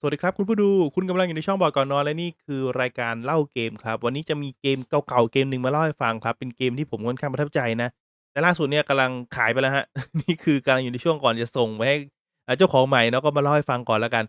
สวัสดีครับคุณผู้ดู คุณกำลังอยู่ในช่องบอกก่อนนอนและนี่คือรายการเล่าเกมครับ วันนี้จะมีเกมเก่าๆเกมหนึ่งมาเล่าให้ฟังครับ เป็นเกมที่ผมค่อนข้างประทับใจนะแต่ล่าสุดเนี่ยกำลังขายไปแล้วฮะ นี่คือกำลังอยู่ในช่วงก่อนจะส่งไปให้เจ้าของใหม่เนาะก็มาเล่าให้ฟังก่อนแล้วกัน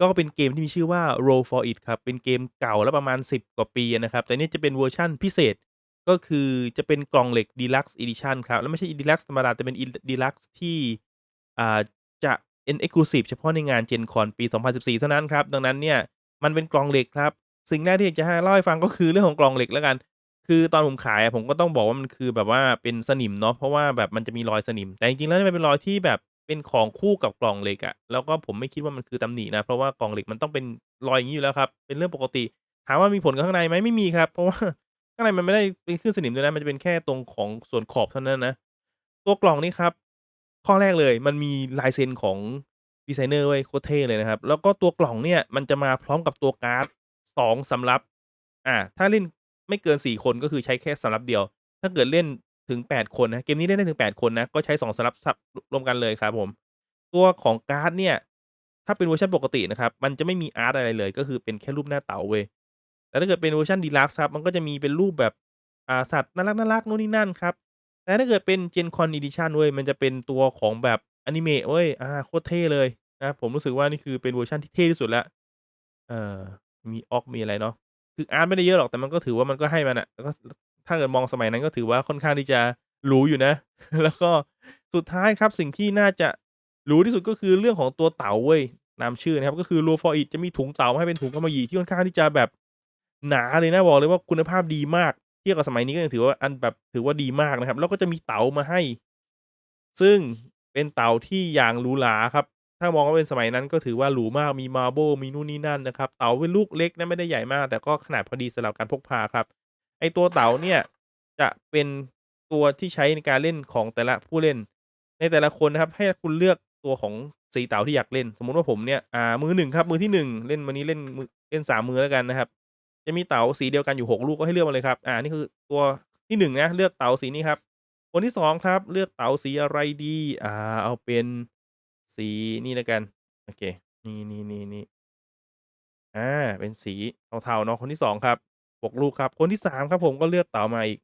ก็เป็นเกมที่มีชื่อว่า Roll for It ครับเป็นเกมเก่าแล้วประมาณ 10 กว่าปีนะครับ แต่นี่จะเป็นเวอร์ชันพิเศษ ก็คือจะเป็นกล่องเหล็ก Deluxe Edition ครับแล้วไม่ใช่ Deluxe ธรรมดาแต่เป็น Deluxe ที่อ่า เป็น Exclusive เฉพาะในงาน Gen-Con ปี 2014 เท่านั้นครับ ดังนั้นเนี่ยมันเป็นกล่องเหล็กครับ สิ่งแรกที่จะให้เล่าให้ฟังก็คือเรื่องของกล่องเหล็กแล้วกัน คือตอนผมขายผมก็ต้องบอกว่ามันคือแบบว่าเป็นสนิมเนาะเพราะว่าแบบมันจะมีรอยสนิม แต่จริงๆแล้วมันเป็นรอยที่แบบเป็นของคู่กับกล่องเหล็กอะแล้วก็ผมไม่คิดว่ามันคือตำหนินะเพราะว่ากล่องเหล็กมันต้องเป็นรอยอย่างงี้อยู่แล้วครับเป็นเรื่องปกติถามว่ามีผลกับข้างในไหมไม่มีครับ เพราะว่าข้างในมันไม่ได้เป็นขึ้นสนิมด้วยนะมันจะเป็นแค่ตรงของส่วนขอบเท่านั้นนะตัวกล่องนี้ครับ ข้อแรกเลย มันมีลายเซ็นของดีไซเนอร์เว้ยโคตรเท่เลยนะครับ แล้วก็ตัวกล่องเนี่ยมันจะมาพร้อมกับตัวการ์ด2สำรับ อ่า ถ้าเล่นไม่เกิน4คนก็คือใช้แค่สำรับเดียว ถ้าเกิดเล่นถึง8คนนะเกมนี้เล่นได้ถึง8คนนะก็ใช้2สำรับสับรวมกันเลยครับผม ตัวของการ์ดเนี่ย ถ้าเป็นเวอร์ชันปกตินะครับ มันจะไม่มีอาร์ตอะไรเลย ก็คือเป็นแค่รูปหน้าเต่าเว้ยแต่ถ้าเกิดเป็นเวอร์ชัน Deluxe ครับมันก็จะมีเป็นรูปแบบอ่าสัตว์น่ารักๆนู่นนี่นั่นครับ แต่ถ้าเกิดเป็น Gen Con Edition เว้ยมันจะเป็นตัวของแบบอนิเมะเว้ยอ่าโคตรเท่เลยนะผมรู้สึกว่านี่คือเป็นเวอร์ชันที่เท่ที่สุดล้วเอ่อมี Orc มีอะไรเนาะคืออาร์ตไม่ได้เยอะหรอกแต่มันก็ถือว่ามันก็ให้มาน่ะแล้วก็ถ้าเกิดมองสมัยนั้นก็ถือว่าค่อนข้างที่จะหรูอยู่นะ แล้วก็สุดท้ายครับสิ่งที่น่าจะหรูที่สุดก็คือเรื่องของตัวเต่าเว้ยตามชื่อนะครับก็คือ Roll for It จะมีถุงเต่ามาให้เป็นถุงกำมะหยี่ที่ค่อนข้างที่จะแบบหนาเลยนะบอกเลยว่าคุณภาพดีมาก เทียบกับสมัยนี้ก็ยังถือว่าอันแบบถือว่าดีมากนะครับ แล้วก็จะมีเต๋ามาให้ ซึ่งเป็นเต๋าที่อย่างหรูหราครับ ถ้ามองว่าเป็นสมัยนั้นก็ถือว่าหรูมากมี Marble มีนู่นนี่นั่นนะครับ เต๋าเป็นลูกเล็กนะไม่ได้ใหญ่มาก แต่ก็ขนาดพอดีสำหรับการพกพาครับ ไอตัวเต๋าเนี่ยจะเป็นตัวที่ใช้ในการเล่นของแต่ละผู้เล่น ในแต่ละคนนะครับให้คุณเลือกตัวของสีเต๋าที่อยากเล่น สมมุติว่าผมเนี่ยอ่ามือหนึ่งครับมือที่หนึ่งเล่นวันนี้เล่นมือเล่นสามมือแล้วกันนะครับ จะมีเต๋าสีเดียวกันอยู่ 6 ลูกก็ให้เลือกมาเลยครับ อ่า นี่คือตัวที่1นนะ เลือกเต๋าสีนี้ครับ คนที่ 2 ครับ เลือกเต๋าสีอะไรดี อ่า เอาเป็นสีนี่แล้วกัน โอเค นี่ๆๆๆอาเป็นสีเทาๆเนาะ คนที่ 2 ครับ6ลูกครับ คนที่ 3 ครับผมก็เลือกเต๋ามาอีก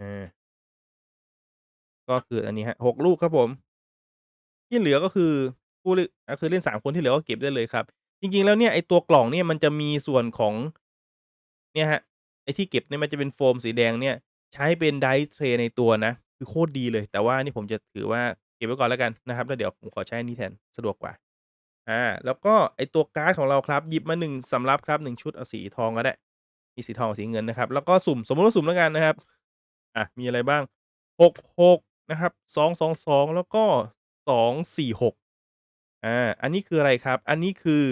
อาก็คืออันนี้ครับ6ลูกครับผม ที่เหลือก็คือผู้เล่นก็คือเล่น3คนที่เหลือก็เก็บได้เลยครับ จริง ๆ แล้วเนี่ยไอ้ตัวกล่องเนี่ยมันจะมีส่วนของ เนี่ยครับ ไอ้ที่เก็บเนี่ยมันจะเป็นโฟมสีแดงเนี่ย ใช้เป็น Dice Tray ในตัวนะ คือโคตรดีเลย แต่ว่านี่ผมจะถือว่าเก็บไว้ก่อนแล้วกันนะครับ แล้วเดี๋ยวผมขอใช้อันนี้แทน สะดวกกว่า อา แล้วก็ไอ้ตัวการ์ดของเราครับ หยิบมา 1 สำรับครับ 1 ชุด เอาสีทองก็ได้ มีสีทองกับสีเงินนะครับ แล้วก็สุ่ม สมมุติว่าสุ่มแล้วกันนะครับ อ่า มีอะไรบ้าง 66 นะครับ 222 แล้วก็ 246 อา อันนี้คืออะไรครับ อันนี้คือ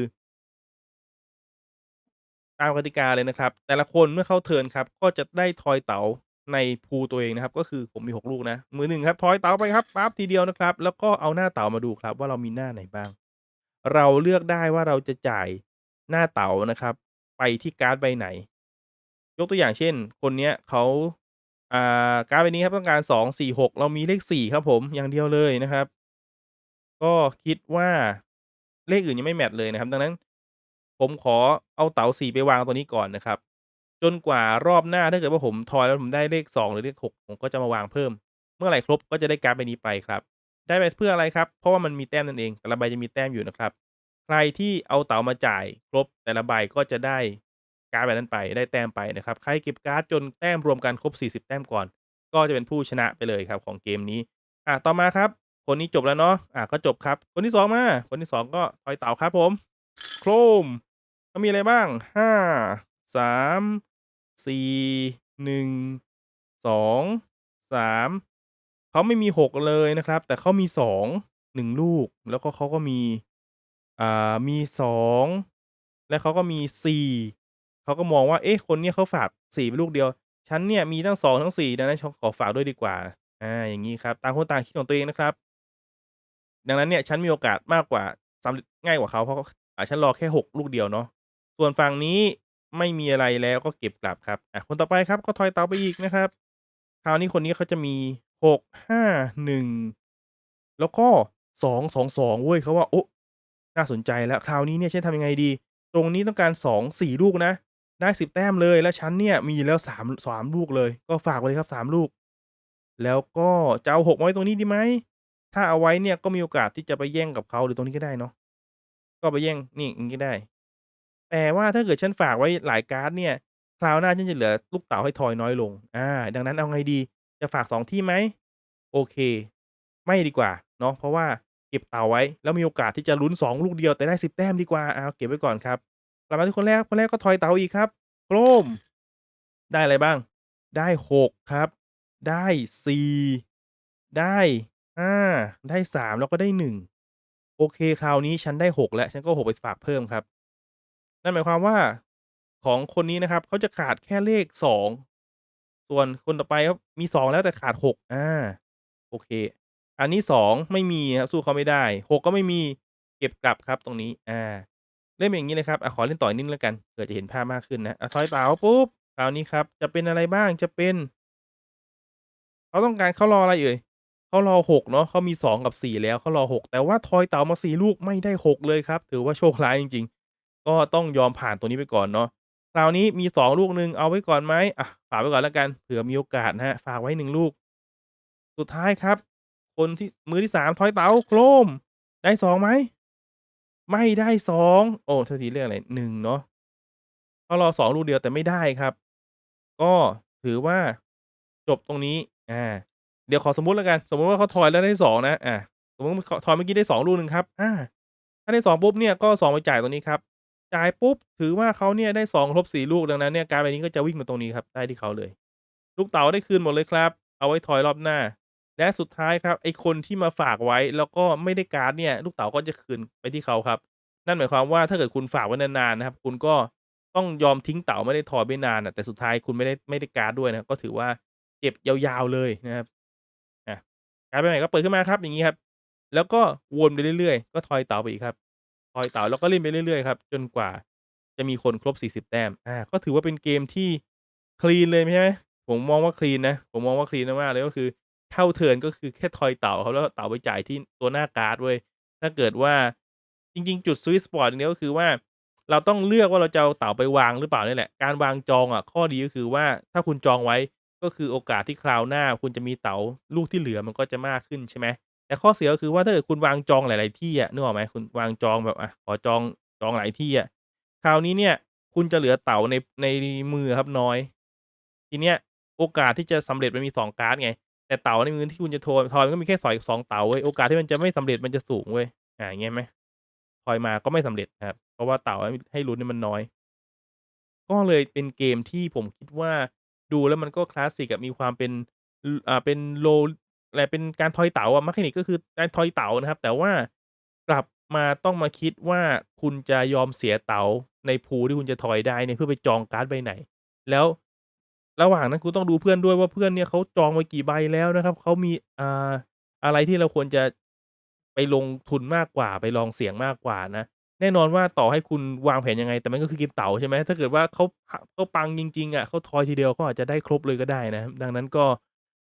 ตามกติกาเลยนะครับ แต่ละคนเมื่อเข้าเทิร์นครับ ก็จะได้ทอยเต๋าในพูตัวเองนะครับ ก็คือผมมี 6 ลูกนะ มือหนึ่งครับ ทอยเต๋าไปครับ ปั๊บ ทีเดียวนะครับ แล้วก็เอาหน้าเต๋ามาดูครับว่า เรามีหน้าไหนบ้าง เราเลือกได้ว่า เราจะจ่ายหน้าเต๋านะครับ ไปที่การ์ดใบไหน ยกตัวอย่างเช่น คนเนี้ยเขา อ่า การ์ดใบนี้ครับ ต้องการ 2 4 6 เรามีเลข 4 ครับผม อย่างเดียวเลยนะครับ ก็คิดว่า เลขอื่นยังไม่แมตช์เลยนะครับ ดังนั้น ผมขอเอาเต๋า 4 ไปวางตัวนี้ก่อนนะครับ จนกว่ารอบหน้าถ้าเกิดว่าผมทอยแล้วผมได้เลข 2 หรือเลข 6 ผมก็จะมาวางเพิ่ม เมื่อไหร่ครบก็จะได้การ์ดใบนี้ไปครับ ได้ไปเพื่ออะไรครับ เพราะว่ามันมีแต้มนั่นเอง แต่ละใบจะมีแต้มอยู่นะครับ ใครที่เอาเต๋ามาจ่ายครบแต่ละใบก็จะได้การ์ดใบนั้นไป ได้แต้มไปนะครับ ใครเก็บการ์ดจนแต้มรวมกันครบ 40 แต้มก่อน ก็จะเป็นผู้ชนะไปเลยครับของเกมนี้อาต่อมาครับ คนนี้จบแล้วเนาะอ่าก็จบครับ คนที่2มา คนที่2ก็ทอยเต่าครับผม โครมก็มีอะไรบ้าง5 3 4 1 2 3เขาไม่มี6เลยนะครับ แต่เขามี2 1ลูก แล้วก็เขาก็มีอ่ามี2และเขาก็มี4เขาก็มองว่า เอ๊ะ คนเนี้ยเขาฝาก4เป็นลูกเดียว ฉันเนี่ยมีทั้ง2ทั้ง4ดังนั้นฉันขอฝากด้วยดีกว่า อ่า อย่างงี้ครับ ต่างคนต่างคิดของตัวเองนะครับ ดังนั้นเนี่ยฉันมีโอกาสมากกว่าสำเร็จง่ายกว่าเขาเพราะอ่าฉันรอแค่6ลูกเดียวเนาะส่วนฝั่งนี้ไม่มีอะไรแล้วก็เก็บกลับครับอ่าคนต่อไปครับก็ทอยเตาไปอีกนะครับ คราวนี้คนนี้เขาจะมี6 5 1แล้วก็2 2 2เว้ยเขาว่าโอ๊ะน่าสนใจแล้วคราวนี้เนี่ยฉันทำยังไงดี ตรงนี้ต้องการ2-4ลูกนะ ได้10แต้มเลยแล้วฉันเนี่ยมีอยู่แล้ว 3- 3ลูกเลย ก็ฝากไว้เลยครับ3ลูก แล้วก็จะเอา6มาไว้ตรงนี้ดีไหม ถ้าเอาไว้เนี่ยก็มีโอกาสที่จะไปแย่งกับเขา หรือตรงนี้ก็ได้เนาะ ก็ไปแย่ง นี่อย่างงี้ก็ได้ แต่ว่าถ้าเกิดฉันฝากไว้หลายการ์ดเนี่ย คราวหน้าฉันจะเหลือลูกเต๋าให้ทอยน้อยลง อา ดังนั้นเอาไงดี จะฝาก 2 ที่ไหม โอเค ไม่ดีกว่าเนาะ เพราะว่าเก็บเต๋าไว้ แล้วมีโอกาสที่จะลุ้น 2 ลูกเดียว แต่ได้ 10 แต้มดีกว่า อา เก็บไว้ก่อนครับ กลับมาที่คนแรก คนแรกก็ทอยเต๋าอีกครับ โครม ได้อะไรบ้าง ได้ 6 ครับ ได้ 4 ได้ 5ได้ 3 แล้วก็ได้ 1 โอเค คราวนี้ฉันได้ 6 แล้ว ฉันก็เอา 6 ไปฝากเพิ่มครับ นั่นหมายความว่า ของคนนี้นะครับ เขาจะขาดแค่เลข 2 ส่วนคนต่อไปครับ มี 2 แล้ว แต่ขาด 6 อา โอเค อันนี้ 2 ไม่มีครับ สู้เขาไม่ได้ 6 ก็ไม่มี เก็บกลับครับตรงนี้ อา เล่นเป็นอย่างงี้เลยครับ อะ ขอเล่นต่ออีกนิดหนึ่งแล้วกัน เผื่อจะเห็นภาพมากขึ้นนะ อะ ทอยเต๋าปุ๊บ คราวนี้ครับ จะเป็นอะไรบ้าง จะเป็น เขาต้องการ เขารออะไรเอ่ย เขารอ 6 เนาะเขามี 2 กับ 4 แล้วเขารอ 6 แต่ว่าทอยเต๋ามา 4 ลูกไม่ได้ 6 เลยครับ ถือว่าโชคร้ายจริง ๆ ก็ต้องยอมผ่านตรงนี้ไปก่อนเนาะคราวนี้มี 2 ลูกหนึ่งเอาไว้ก่อนไหมอะฝากไว้ก่อนแล้วกันเผื่อมีโอกาสนะครับฝากไว้ 1 ลูก สุดท้ายครับ คนที่มือที่ 3 ทอยเต๋าโครมได้ 2 ไหม ไม่ได้ 2 โอ้โทษทีเลขอะไร1เนาะเขารอ 2 ลูกเดียวแต่ไม่ได้ครับ ก็ถือว่าจบตรงนี้อ่า เดี๋ยวขอสมมติแล้วกัน สมมติว่าเขาทอยแล้วได้2นะอ่าสมมติทอยเมื่อกี้ได้2ลูกหนึ่งครับอาถ้าได้2ปุ๊บเนี่ยก็เอา2ไปจ่ายตรงนี้ครับจ่ายปุ๊บถือว่าเขาเนี่ยได้2ครบ4ลูกดังนั้นเนี่ยการ์ดใบนี้ก็จะวิ่งมาตรงนี้ครับได้ที่เขาเลย ลูกเต๋าได้คืนหมดเลยครับ เอาไว้ทอยรอบหน้า และสุดท้ายครับไอคนที่มาฝากไว้แล้วก็ไม่ได้การ์ดเนี่ย ลูกเต๋าก็จะคืนไปที่เขาครับ นั่นหมายความว่าถ้าเกิดคุณฝากไว้นานๆนะครับ คุณก็ต้องยอมทิ้งเต๋าไม่ได้ทอยไม่นานอะแต่สุดท้ายคุณไม่ได้ไม่ได้การ์ดด้วยนะก็ถือว่าเก็บยาวๆเลยนะครับ การ์ดใบใหม่ก็เปิดขึ้นมาครับอย่างงี้ครับ แล้วก็วนไปเรื่อยๆ ก็ทอยเต๋าไปอีกครับทอยเต๋าแล้วก็เล่นไปเรื่อยๆครับจนกว่าจะมีคนครบ 40 แต้มอ่าก็ถือว่าเป็นเกมที่คลีนเลยใช่ไหมผมมองว่าคลีนนะ ผมมองว่าคลีนมากๆเลยก็คือเข้าเทินก็คือแค่ทอยเต๋าครับแล้วเต๋าไปจ่ายที่ตัวหน้าการ์ดเว้ยถ้าเกิดว่าจริง ๆ จุด sweet spot ตรงนี้ก็คือว่า เราต้องเลือกว่าเราจะเอาเต๋าไปวางหรือเปล่านี่แหละ การวางจองอะข้อดีก็คือว่าถ้าคุณจองไว้ ก็คือโอกาสที่คราวหน้าคุณจะมีเต๋าลูกที่เหลือมันก็จะมากขึ้นใช่ไหม แต่ข้อเสียก็คือว่าถ้าเกิดคุณวางจองหลาย ๆ ที่อะนึกออกไหมคุณวางจองแบบอะขอจองจองหลายที่อะคราวนี้เนี่ยคุณจะเหลือเต๋าในในมือครับน้อย ทีเนี้ยโอกาสที่จะสำเร็จมันมี2การ์ดไง แต่เต๋าในมือที่คุณจะโทยทอยมันก็มีแค่สอย2เต๋าเว้ยโอกาสที่มันจะไม่สำเร็จมันจะสูงเว้ยอ่าเงี้ยไหมทอยมาก็ไม่สำเร็จครับเพราะว่าเต๋าให้ให้ลุ้นเนี่ยมันน้อย ก็เลยเป็นเกมที่ผมคิดว่า ดูแล้วมันก็คลาสสิกอะมีความเป็น อ่า เป็น Roll อะไรเป็นการทอยเต๋าอะ mechanic ก็คือการทอยเต๋านะครับ แต่ว่ากลับมาต้องมาคิดว่าคุณจะยอมเสียเต๋าใน pool ที่คุณจะทอยได้เนี่ยเพื่อไปจองการ์ดใบไหน แล้วระหว่างนั้นคุณต้องดูเพื่อนด้วยว่าเพื่อนเนี่ยเขาจองมากี่ใบแล้วนะครับเขามีอ่าอะไรที่เราควรจะไปลงทุนมากกว่าไปลองเสี่ยงมากกว่านะ แน่นอนว่าต่อให้คุณวางแผนยังไง แต่มันก็คือเกมเต๋าใช่ไหมถ้าเกิดว่าเขาเขาปังจริงๆอะเขาทอยทีเดียวเขาอาจจะได้ครบเลยก็ได้นะดังนั้นก็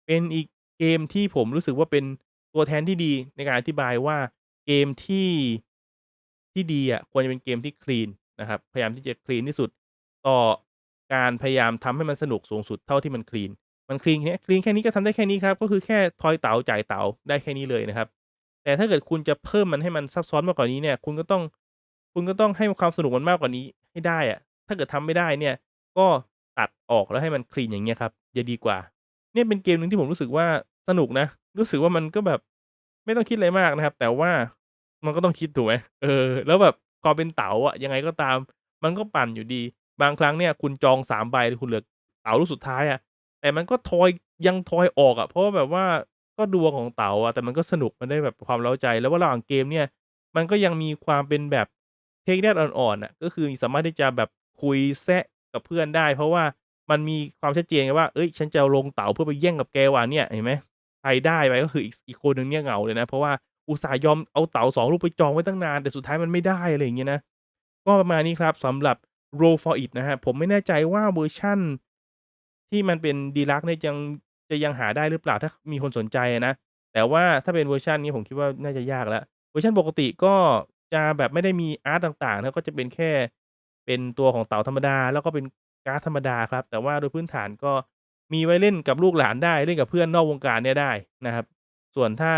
เป็นอีกเกมที่ผมรู้สึกว่าเป็นตัวแทนที่ดีในการอธิบายว่าเกมที่ที่ดีอะควรจะเป็นเกมที่คลีนนะครับพยายามที่จะคลีนที่สุด ต่อการพยายามทำให้มันสนุกสูงสุดเท่าที่มันคลีนมันคลีนแค่คลีนแค่นี้ก็ทำได้แค่นี้ครับ ก็คือแค่ทอยเต๋าจ่ายเต๋าได้แค่นี้เลยนะครับ แต่ถ้าเกิดคุณจะเพิ่มมันให้มันซับซ้อนมากกว่านี้เนี่ย คุณก็ต้อง คุณก็ต้องให้ความสนุกมันมากกว่านี้ให้ได้อะถ้าเกิดทำไม่ได้เนี่ย ก็ตัดออกแล้วให้มันคลีนอย่างเงี้ยครับจะดีกว่า เนี่ยเป็นเกมหนึ่งที่ผมรู้สึกว่าสนุกนะ รู้สึกว่ามันก็แบบไม่ต้องคิดอะไรมากนะครับ แต่ว่ามันก็ต้องคิดถูกไหมเออ แล้วแบบความเป็นเต๋าอะยังไงก็ตาม มันก็ปั่นอยู่ดี บางครั้งเนี่ย คุณจอง3ใบคุณเหลือเต๋าลูกสุดท้ายอะแต่มันก็ทอยยังทอยออกอะเพราะว่าแบบว่าก็ดวงของเต๋าอะแต่มันก็สนุกมันได้แบบความเร้าใจ แล้วว่าระหว่างเกมเนี่ย มันก็ยังมีความเป็นแบบ Take That อ่อนๆอะก็คือสามารถที่จะแบบคุยแซะกับเพื่อนได้ เพราะว่ามันมีความชัดเจนไงว่าเฮ้ย ฉันจะลงเต๋าเพื่อไปแย่งกับแกว่ะเนี่ยเห็นไหมใครได้ไปก็คืออีกอีกคนหนึ่งเนี่ยเหงาเลยนะเพราะว่าอุตส่าห์ยอมเอาเต๋า2ลูกไปจองไว้ตั้งนานแต่สุดท้ายมันไม่ได้อะไรอย่างเงี้ยนะก็ประมาณนี้ครับสำหรับ Roll for It นะครับผมไม่แน่ใจว่าเวอร์ชันที่มันเป็น Deluxe เนี่ยยังจะยังหาได้หรือเปล่าถ้ามีคนสนใจนะแต่ว่าถ้าเป็นเวอร์ชันนี้ผมคิดว่าน่าจะยากแล้วเวอร์ชันปกติก็ จะแบบไม่ได้มีอาร์ตต่างๆแล้วก็จะเป็นแค่ เป็นตัวของเต่าธรรมดา แล้วก็เป็นการ์ดธรรมดาครับ แต่ว่าโดยพื้นฐานก็มีไว้เล่นกับลูกหลานได้ เล่นกับเพื่อนนอกวงการเนี่ยได้นะครับ ส่วนถ้า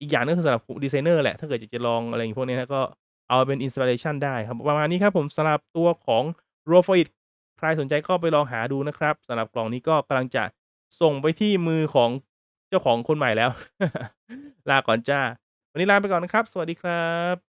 อีกอย่างหนึ่ง คือสำหรับดีไซเนอร์แหละ ถ้าเกิดอยากจะลองอะไรพวกนี้นะ ก็เอาเป็น inspiration ได้ครับ ประมาณนี้ครับผม สำหรับตัวของ Roll for It ใครสนใจก็ไปลองหาดูนะครับ สำหรับกล่องนี้ก็กำลังจะส่งไปที่มือของเจ้าของคนใหม่แล้ว ลาก่อนจ้า วันนี้ลาไปก่อนนะครับ สวัสดีครับ